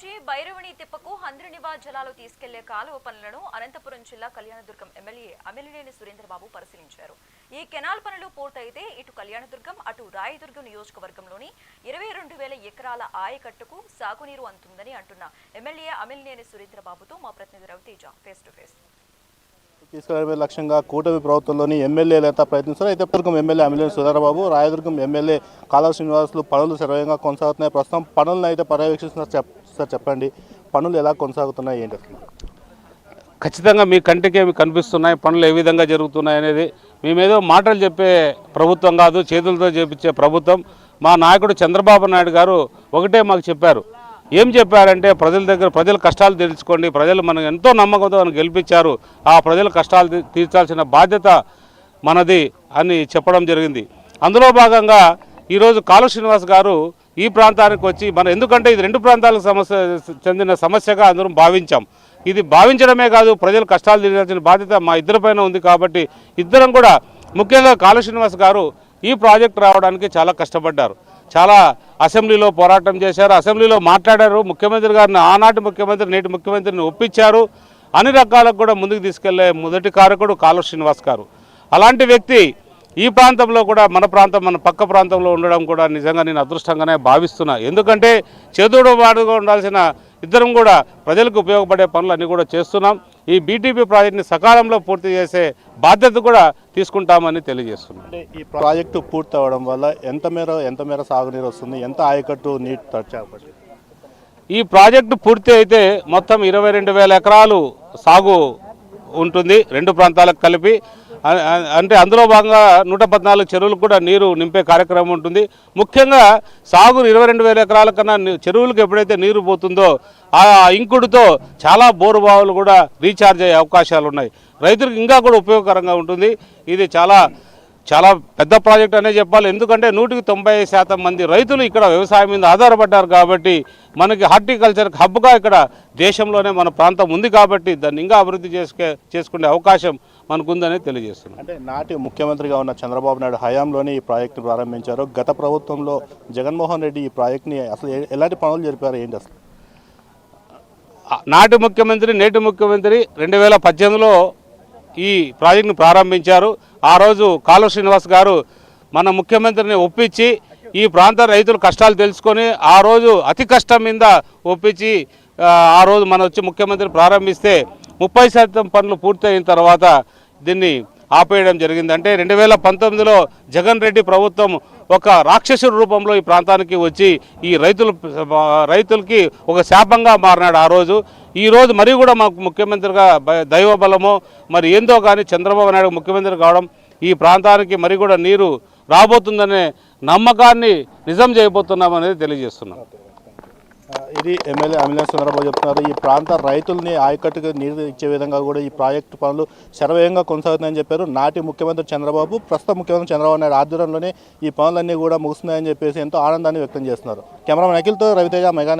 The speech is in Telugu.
నుంచి భైరవణి తిప్పకు హంద్రినివా జలాలు తీసుకెళ్ళే కాలువ పనులను అనంతపురం జిల్లా కళ్యాణదుర్గం ఎమ్మెల్యే అమిలినేని సురేంద్రబాబు పరిశీలించారు. ఈ కెనాల్ పనులు పూర్తయితే ఇటు కళ్యాణదుర్గం అటు రాయదుర్గం నియోజకవర్గంలోని ఇరవై రెండు వేల ఎకరాల ఆయకట్టుకు సాగునీరు అందుతుందని అంటున్న ఎమ్మెల్యే అమిలినేని సురేంద్రబాబుతో మా ప్రతినిధి రవితేజ ఫేస్ టు ఫేస్ తీసుకురావడమే లక్ష్యంగా కూటమి ప్రభుత్వంలోని ఎమ్మెల్యేలు ఎంత ప్రయత్నిస్తారు అయితే దుర్గం ఎమ్మెల్యే అమిలేని సుధారబాబు రాయదుర్గం ఎమ్మెల్యే కాలువ శ్రీనివాసులు పనులు సర్వేగా కొనసాగుతున్నాయి. ప్రస్తుతం పనులను అయితే పర్యవేక్షిస్తున్న ఒకసారి చెప్పండి. పనులు ఎలా కొనసాగుతున్నాయి ఏంటి అసలు? ఖచ్చితంగా మీ కంటికి ఏమి కనిపిస్తున్నాయి పనులు ఏ విధంగా జరుగుతున్నాయి అనేది మేమేదో మాటలు చెప్పే ప్రభుత్వం కాదు చేతులతో చేపించే ప్రభుత్వం. మా నాయకుడు చంద్రబాబు నాయుడు గారు ఒకటే మాకు చెప్పారు. ఏం చెప్పారంటే ప్రజల దగ్గర ప్రజల కష్టాలు తెలుసుకోండి ప్రజలు మనకు ఎంతో నమ్మకంతో మనకు గెలిపించారు ఆ ప్రజల కష్టాలు తీర్చాల్సిన బాధ్యత మనది అని చెప్పడం జరిగింది. అందులో భాగంగా ఈరోజు కాలు శ్రీనివాస్ గారు ఈ ప్రాంతానికి వచ్చి మన ఎందుకంటే ఇది రెండు ప్రాంతాలకు సమస్య చెందిన సమస్యగా అందరం భావించాం. ఇది భావించడమే కాదు ప్రజలు కష్టాలు తీర్చాల్సిన బాధ్యత మా ఇద్దరిపైన ఉంది కాబట్టి ఇద్దరం కూడా ముఖ్యంగా కాళ శ్రీనివాస్ గారు ఈ ప్రాజెక్ట్ రావడానికి చాలా కష్టపడ్డారు. చాలా అసెంబ్లీలో పోరాటం చేశారు అసెంబ్లీలో మాట్లాడారు ముఖ్యమంత్రి గారిని ఆనాటి ముఖ్యమంత్రి నేటి ముఖ్యమంత్రిని ఒప్పించారు. అన్ని రకాలకు కూడా ముందుకు తీసుకెళ్ళే మొదటి కారకుడు కాళ శ్రీనివాస్ గారు. అలాంటి వ్యక్తి ఈ ప్రాంతంలో కూడా మన ప్రాంతం మన పక్క ప్రాంతంలో ఉండడం కూడా నిజంగా నేను అదృష్టంగానే భావిస్తున్నా. ఎందుకంటే చేదుడు వాడుగా ఉండాల్సిన ఇద్దరం కూడా ప్రజలకు ఉపయోగపడే పనులు అన్నీ కూడా చేస్తున్నాం. ఈ బీటీపీ ప్రాజెక్ట్ని సకాలంలో పూర్తి చేసే బాధ్యత కూడా తీసుకుంటామని తెలియజేస్తున్నాం. ఈ ప్రాజెక్టు పూర్తి అవ్వడం వల్ల ఎంత మేర ఎంత మేర సాగునీరు వస్తుంది? ఎంత ఆయకట్టు నీటి చేపట్టి ఈ ప్రాజెక్టు పూర్తి అయితే మొత్తం ఇరవై రెండు వేల ఎకరాలు సాగు ఉంటుంది. రెండు ప్రాంతాలకు కలిపి అంటే అందులో భాగంగా నూట పద్నాలుగు చెరువులకు కూడా నీరు నింపే కార్యక్రమం ఉంటుంది. ముఖ్యంగా సాగు ఇరవై రెండు వేల ఎకరాల కన్నా చెరువులకు ఎప్పుడైతే నీరు పోతుందో ఆ ఇంకుడితో చాలా బోరు బావులు కూడా రీఛార్జ్ అయ్యే అవకాశాలు ఉన్నాయి. రైతులకు ఇంకా కూడా ఉపయోగకరంగా ఉంటుంది. ఇది చాలా చాలా పెద్ద ప్రాజెక్ట్ అనే చెప్పాలి. ఎందుకంటే నూటికి తొంభై శాతం మంది రైతులు ఇక్కడ వ్యవసాయం మీద ఆధారపడ్డారు కాబట్టి మనకి హార్టికల్చర్ హబ్గా ఇక్కడ దేశంలోనే మన ప్రాంతం ఉంది కాబట్టి దాన్ని ఇంకా అభివృద్ధి చేసుకే చేసుకునే అవకాశం మనకుందని తెలియజేస్తున్నాం. అంటే నాటి ముఖ్యమంత్రిగా ఉన్న చంద్రబాబు నాయుడు హయాంలోనే ఈ ప్రాజెక్టును ప్రారంభించారు. గత ప్రభుత్వంలో జగన్మోహన్ రెడ్డి ఈ ప్రాజెక్ట్ని అసలు ఎలాంటి పనులు జరిపారు? ఏంటి అసలు? నాటి ముఖ్యమంత్రి నేటి ముఖ్యమంత్రి రెండు వేల పద్దెనిమిదిలో ఈ ప్రాజెక్టును ప్రారంభించారు. ఆ రోజు కాలు శ్రీనివాస్ గారు మన ముఖ్యమంత్రిని ఒప్పించి ఈ ప్రాంత రైతుల కష్టాలు తెలుసుకొని ఆ రోజు అతి కష్టం మీద ఒప్పించి ఆ, ఆ రోజు మన వచ్చి ముఖ్యమంత్రి ప్రారంభిస్తే ముప్పై శాతం పనులు పూర్తయిన తర్వాత దీన్ని ఆపేయడం జరిగింది. అంటే రెండు వేల పంతొమ్మిదిలో జగన్ రెడ్డి ప్రభుత్వం ఒక రాక్షసుడి రూపంలో ఈ ప్రాంతానికి వచ్చి ఈ రైతులు రైతులకి ఒక శాపంగా మారినాడు ఆ రోజు. ఈ రోజు మరి కూడా మాకు ముఖ్యమంత్రిగా దైవబలము దైవ మరి ఏందో కానీ చంద్రబాబు నాయుడు ముఖ్యమంత్రి కావడం ఈ ప్రాంతానికి మరి కూడా నీరు రాబోతుందనే నమ్మకాన్ని నిజం చేయబోతున్నామనేది తెలియజేస్తున్నాం. ఇది ఎమ్మెల్యే అమిలేని చంద్రబాబు చెప్తున్నారు. ఈ ప్రాంత రైతుల్ని ఆయకట్టుకు నీరు ఇచ్చే విధంగా కూడా ఈ ప్రాజెక్టు పనులు శరవేగంగా కొనసాగుతున్నాయని చెప్పారు. నాటి ముఖ్యమంత్రి చంద్రబాబు ప్రస్తుత ముఖ్యమంత్రి చంద్రబాబు నాయుడు ఆధ్వర్యంలోనే ఈ పనులన్నీ కూడా ముగుస్తున్నాయని చెప్పేసి ఎంతో ఆనందాన్ని వ్యక్తం చేస్తున్నారు. కెమెరామెన్ అఖిల్తో రవితేజ మెగానే